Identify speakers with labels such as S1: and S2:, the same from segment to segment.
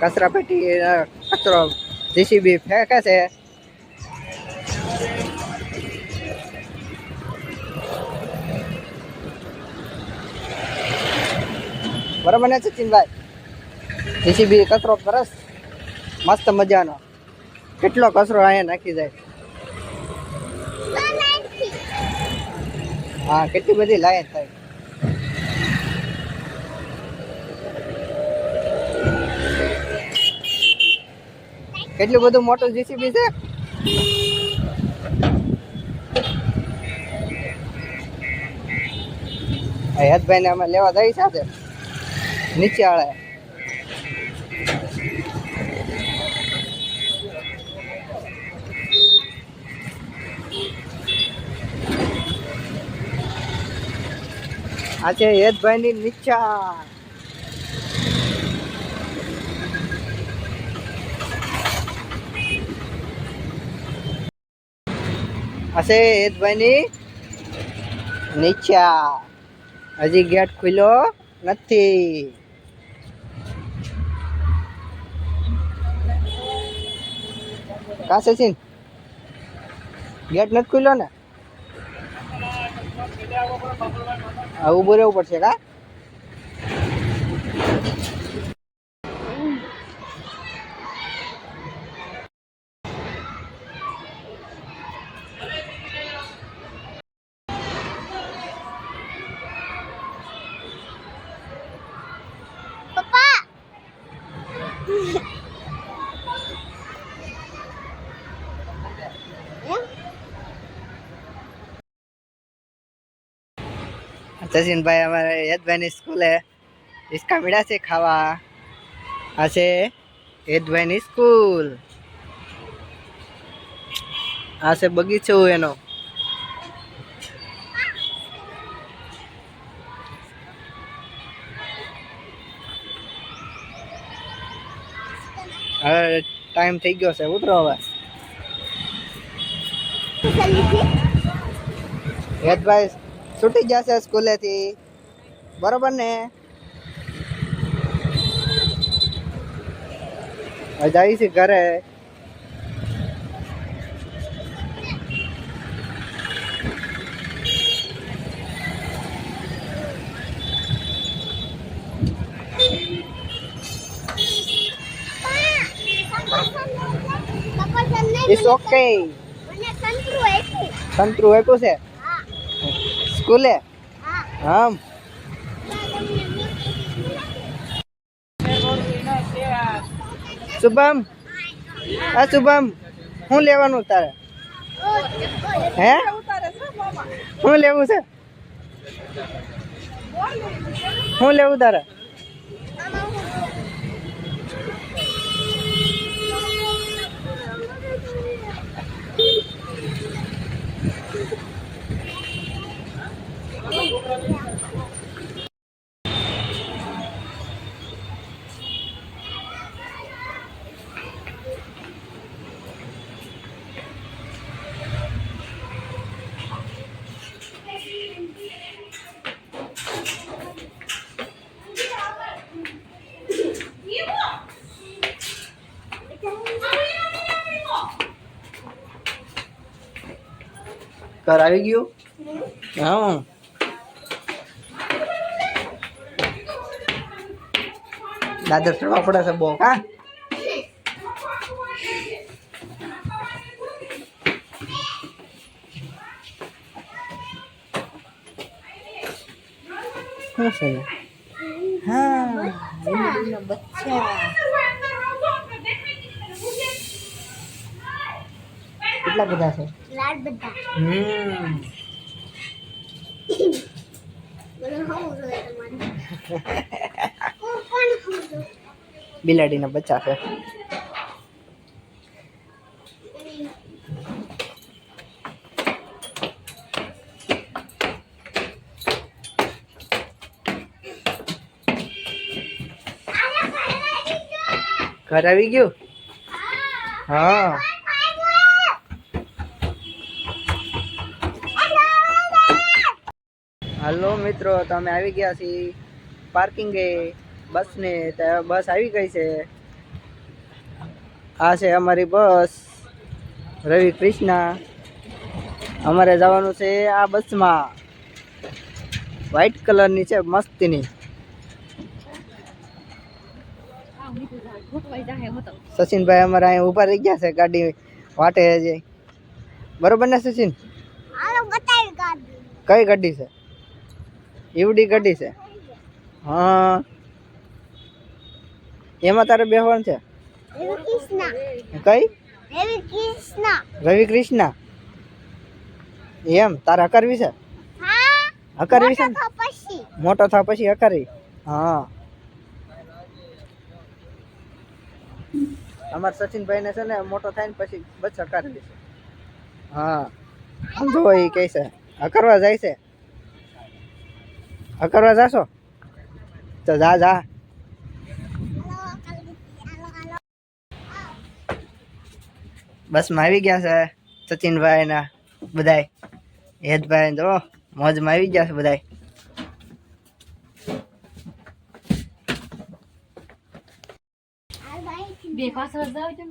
S1: કચરા પેટી કચરો, જીસીબી ફેંકે છે. બરાબર ને, સચિનભાઈ? જીસીબી કચરો સરસ, મસ્ત મજાનો. કેટલો કચરો અહીંયા નાખી જાય? હા, કેટલી બધી લાઈન થાય. કેટલું બધું મોટું જીસીબી છે? હેતભાઈ ને અમે લેવા જઈ સાથે નીચે આળે. આ છે હેતભાઈ ની નીચા. આ હેતભાઈની? હેતભાઈ નીચા. હજી ગેટ ખુલ્યો નથી. કાસે છે ગેટ નથી ખુલ્યો ને? ઉભું રહેવું પડશે કા? સચિનભાઈ અમારે યદભાઈની સ્કૂલે હિસકા મીડા છે ખાવા. આ છે યદભાઈની સ્કૂલ. આ છે બગીચો એનો. હવે ટાઈમ થઈ ગયો છે, ઉતરો હવે. યદભાઈ છૂટી જશે સ્કૂલેથી બરોબર ને હવે જાય છે ઘરે ઇટ્સ ઓકે સંતરું આપ્યું છે સ્કૂલે આમ. શુભમ? આ શુભમ, હું લેવાનું તારે? હે? હું લેવું છે? હું લેવું તારે? ઘર આવી ગયું? હા. દાદર ચડવા પડે છે બહુ હા? શું છે? હા બચ્ચા કેટલા બધા છે?
S2: લાડ બધા.
S1: હમ. બિલાડીના બચ્ચા છે ઘર આવી ગયું? હા. હાલો મિત્રો તમે આવી ગયા છીએ પાર્કિંગે બસને ત્યાં બસ આવી ગઈ છે. આ છે અમારી બસ રવિ કૃષ્ણા અમારે જવાનું છે આ બસમાં. વ્હાઈટ કલરની છે મસ્તીની. સચિનભાઈ અમારે અહીંયા ઊભા રહી ગયા છે ગાડી વાટે જે બરોબર ને સચિન? કઈ ગાડી છે? એવડી ગાડી છે. હા. એમાં તારે બેહવાનું છે? કઈ?
S2: રવિ કૃષ્ણ
S1: એમ તારે હકારવી છે? હકારવી છે મોટો થા પછી. હકારવી હા. અમાર સચિનભાઈ ને છે ને મોટો થાય ને પછી બસ હકારવી છે હા. આમ જો એ કહે છે. હકારવા જાય છે. હકારવા જાશો? તો જા જા. બસમાં આવી ગયા છે સચિનભાઈ ના બધા હેતભાઈ જો મોજમાં આવી ગયા છે બધાય.
S2: બે પાછળ જાવ તેમ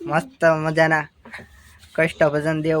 S1: મસ્ત મજાના કષ્ટ ભજન દેવ.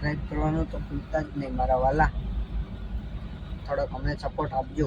S1: સબસ્ક્રાઈબ કરવાનું તો ભૂલતા જ નહીં મારા વાલા. થોડોક અમને સપોર્ટ આપજો.